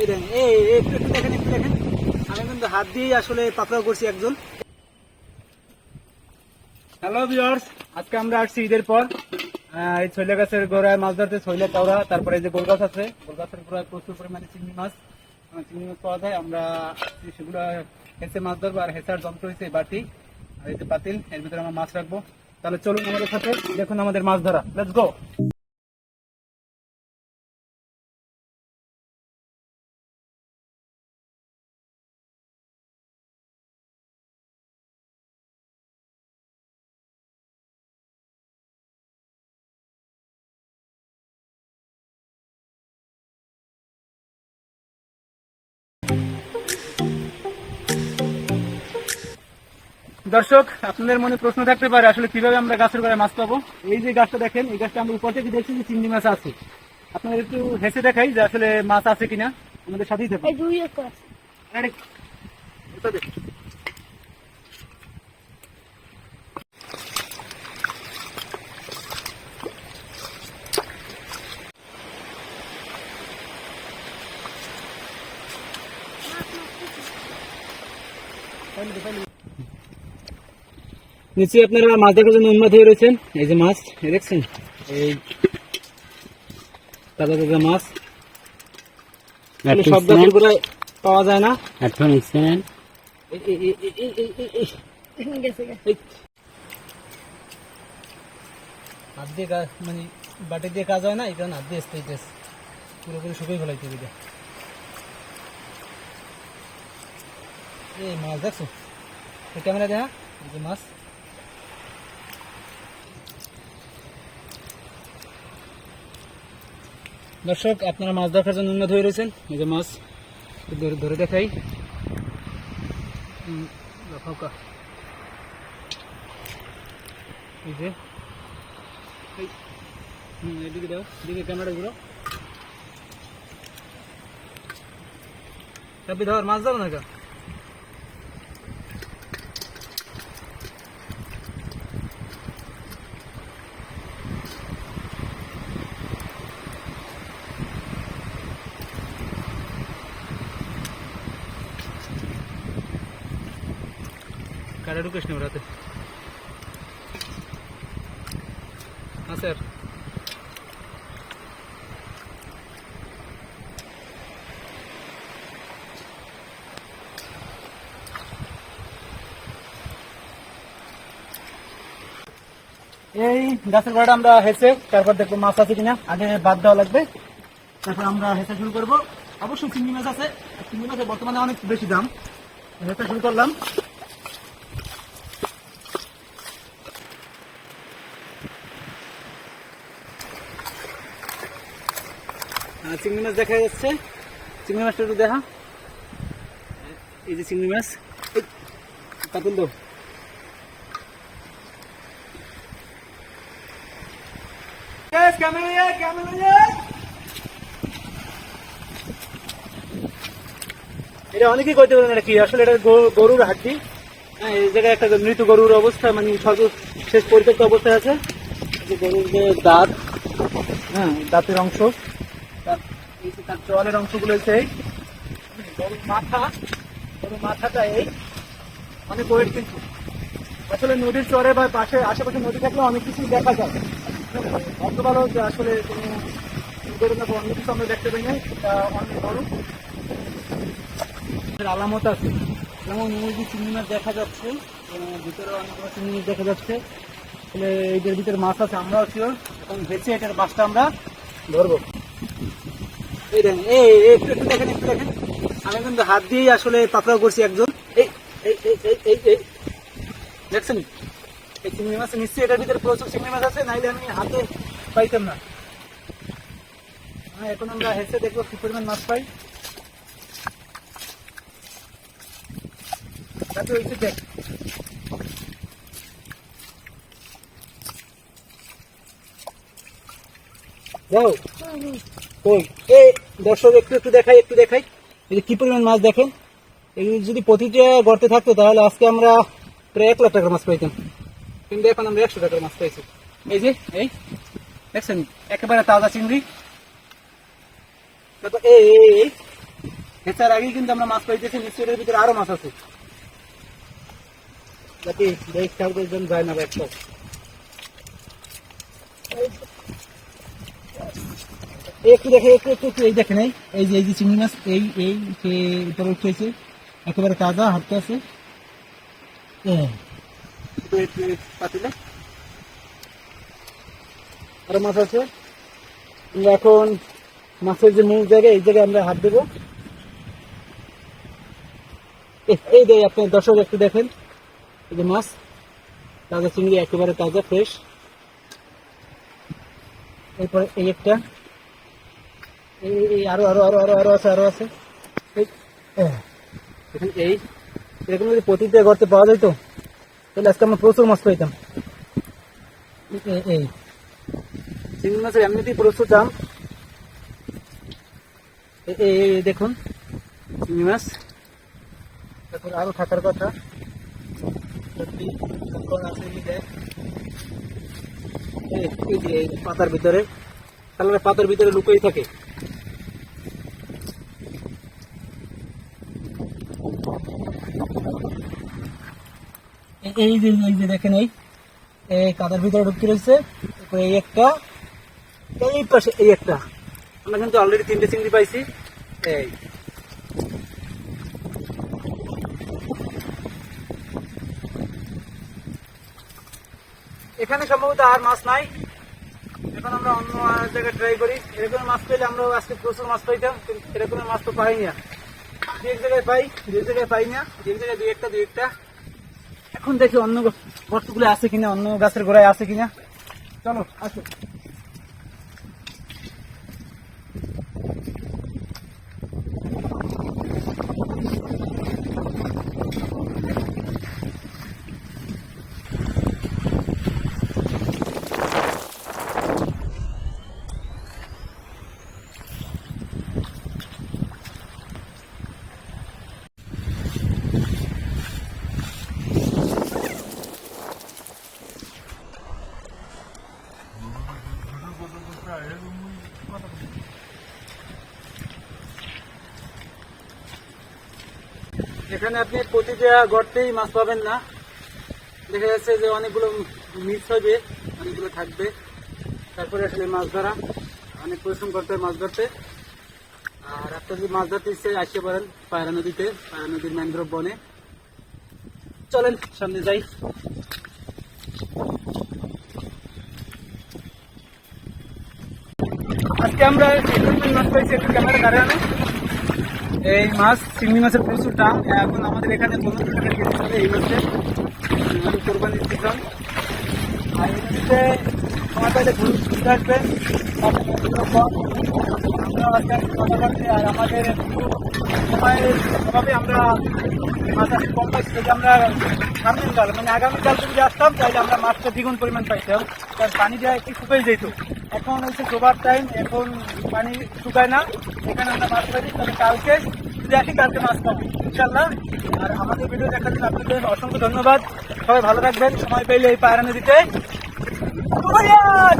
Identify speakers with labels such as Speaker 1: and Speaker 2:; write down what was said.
Speaker 1: এই দেখেন, এই একটু একটু দেখেন একটু দেখেন। আমি কিন্তু হাত দিয়েই আসলে পাকড়াও করছি একজন। হ্যালো আজকে আমরা আসছি ঈদের পর। এই ছৈলা গাছের গোড়ায় মাছ ধরতে ছৈলা তারপরে যে গোল গাছ আছে গোল গাছের গোড়ায় প্রচুর পরিমাণে চিংড়ি মাছ। চিংড়ি মাছ পাওয়া যায়। আমরা সেগুলো হেসে মাছ ধরবো আর হেসার যন্ত্র হয়েছে বাটি আর এই যে পাতিল এর ভিতরে আমরা মাছ রাখব। তাহলে চলুন আমাদের সাথে। দেখুন আমাদের মাছ ধরা। লেটস গো দর্শক আপনাদের মনে প্রশ্ন থাকতে পারে আসলে কীভাবে আমরা গাছের গোড়ায় মাছ পাবো? এই যে গাছটা দেখেন এই গাছটা আমরা উপর থেকে দেখছি যে চিংড়ি মাছ আছে। আপনাদের একটু হেসে দেখাই যে আসলে মাছ আছে কিনা আমাদের সাথেই থাকুন।
Speaker 2: এই দুই
Speaker 1: নিচে আপনারা মাছ দেখার জন্য উন্মাদ হয়ে রয়েছেন। এই যে মাছ দেখছেন? এই তাজা তাজা মাছ। সব পাওয়া যায় না। হাত দিয়ে কাজ মানে বাটি দিয়ে কাজ হয় না এই কারণে হাত দিয়ে স্পেস পুরোপুরি শুকিয়ে ফেলাইতে এই মাছ দেখছ? ক্যামেরা দেখা এই যে মাছ। দর্শক, আপনারা মাছ দেখার জন্য উন্নত হয়ে রয়েছেন। এই যে মাছ, ধরে ধরে দেখাই। এই ক্যামেরা ধর, মাছ দাও না কাটা ঢুকিস না ওরাতে? হ্যাঁ স্যার। এই গাছের গোড়াটা আমরা হেসে তারপর দেখব মাছ আছে কিনা। আগে বাদ দেওয়া লাগবে। তারপর আমরা হেসে শুরু করব। অবশ্যই চিংড়ি মাছ আছে। চিংড়ি মাছের বর্তমানে অনেক বেশি দাম। হেসে শুরু করলাম। চিংড়ি মাছ দেখা যাচ্ছে। চিংড়ি মাছটা একটু দেখা। এই যে চিংড়ি মাছ। camera here. এটা অনেকেই করতে পারেন এটা কি। আসলে এটা গরুর হাড্ডি। হ্যাঁ এই জায়গায় একটা মৃত গরুর অবস্থা মানে সর্বশেষ পরিত্যক্ত অবস্থায় আছে। গরুর যে দাঁত হ্যাঁ দাঁতের অংশ। তার চোয়ালের অংশগুলো হচ্ছে এই মাথা গরুর মাথাটা এই। অনেক ওয়েট কিন্তু। আসলে নদীর চরে বা পাশে, আশেপাশে নদী থাকলে অনেক কিছু দেখা যায়। অত ভালো যে আসলে কোনো গরু না অন্য কিছু আমরা দেখতে পাই না এটা অনেক বড়। আলামত আছে। যেমন মুরগি চিংড়ি মাছ দেখা যাচ্ছে ভিতরে অনেকগুলো চিংড়ি দেখা যাচ্ছে। আসলে এদের ভিতরে মাছ আছে, আমরাও শিওর এবং বেঁচে এটার মাছটা আমরা ধরবো। এই দেখেন, এই একটু দেখেন দেখেন। আমি কিন্তু হাত দিয়েই আসলে পাকড়াও করছি একজন। এই এই এই দেখছেন? এই চিংড়ি মাছ নিশ্চয়ই এটার ভিতরে প্রচুর চিংড়ি মাছ আছে, নাইলে আমি হাতে পাইতাম না। হ্যাঁ এখন আমরা হেসে দেখব কি পরিমাণ মাছ পাই। তাতে হয়েছে দেখ যাও। কই? এই দর্শক, একটু একটু দেখাই একটু দেখাই। এই কি পরিমাণ মাছ দেখেন? এই যদি প্রতিটা গর্তে থাকতো, তাহলে আজকে আমরা প্রায় এক লাখ টাকার মাছ পাইতাম। কিন্তু এখন আমরা একশো টাকার মাছ পাইছি। এই যে, এই, দেখছেন? একেবারে তাজা চিংড়ি। এই এই হেঁচার আগেই কিন্তু আমরা মাছ পাইতেছি নিশ্চয়ের ভিতরে আরও মাছ আছে। যাতে খেয়াল করবেন যায় না ব্যাগটা একটু দেখে, একটু একটু একটু, এই দেখেন, এই যে এই যে চিংড়ি মাছ, এই এই উপরে উঠেছে একেবারে তাজা, হাঁটতে আছে। পাতিলে। আরও মাছ আছে। আমরা এখন মাছের যে মূল জায়গা এই জায়গায় আমরা হাত দেবো। এই যে আপনি দর্শক একটু দেখেন, এই যে মাছ, তাজা চিংড়ি একেবারে তাজা ফ্রেশ এরপরে এই একটা। এই আরও আরও আরও আরও আরও আছে আরও আছে। এই আহ, এই এরকম যদি প্রতিটা গর্তে পাওয়া যেত তাহলে আজকে আমরা প্রচুর মাছ পাইতাম এই- চিংড়ি মাছের এমনিতেই প্রচুর দাম। এই দেখুন চিংড়ি মাছ। তারপর আরও থাকার কথা। এই পাতার ভিতরে। তাহলে পাতার ভিতরে লুকিয়ে থাকে। এই- যে, এই যে দেখেন, এই কাদার ভিতরে ঢুকতে রয়েছে। এই একটা, এই পাশে, এই একটা। আমরা কিন্তু অলরেডি তিনটে চিংড়ি পাইছি। এই। এখানে সম্ভবত আর মাছ নাই। এখন আমরা অন্য জায়গায় ট্রাই করি। এরকম মাছ পেলে আমরা আজকে প্রচুর মাছ পাইতাম, কিন্তু এরকম মাছ তো পাই না। দু এক জায়গায় পাই দু এক জায়গায় পাই না। দু এক জায়গায় দুই একটা দুই একটা। এখন দেখি অন্য গর্তগুলো আছে কিনা অন্য গাছের গোড়ায় আছে কিনা। চলো আসো। এখানে আপনি প্রতিটা গর্তেই মাছ পাবেন না। দেখা যাচ্ছে যে অনেকগুলো মিস হবে, অনেকগুলো থাকবে। তারপরে আসলে মাছ ধরা। অনেক পরিশ্রম করতে মাছ ধরতে। আর আপনার যদি মাছ ধরতে ইচ্ছে আসতে পারেন পায়রা নদীতে, পায়রা নদীর ম্যানগ্রোভ বনে। চলেন, সামনে যাই। আজকে আমরা ইকুইপমেন্ট নষ্ট পাইছি, একটু ক্যামেরা ধরে আনো। এই মাছ চিংড়ি মাছের প্রচুর দাম। এখন আমাদের এখানে পনেরো টাকা কেজি চলে এই মাছে আমি কোরবানি দিতাম আর এই পাইলে ঘুরে ঘুরতে বলতে, আর আমাদের অভাবে আমরা কম যদি আমরা মানে আগামীকাল আসতাম তাহলে আমরা মাছটা দ্বিগুণ পরিমাণ পাইতাম। তার পানি দেওয়া একটু শুকিয়ে যেত। এখন হচ্ছে ডোবার টাইম এখন পানি শুকায় না। এখানে আমরা মাছ পাই তবে কালকে আসি কালকে মাছ পাবো ইনশাল্লাহ আর আমাদের ভিডিও দেখার জন্য আপনাদের অসংখ্য ধন্যবাদ। সবাই ভালো থাকবেন। সময় পেলে এই পায়রা নদীতে Ayan!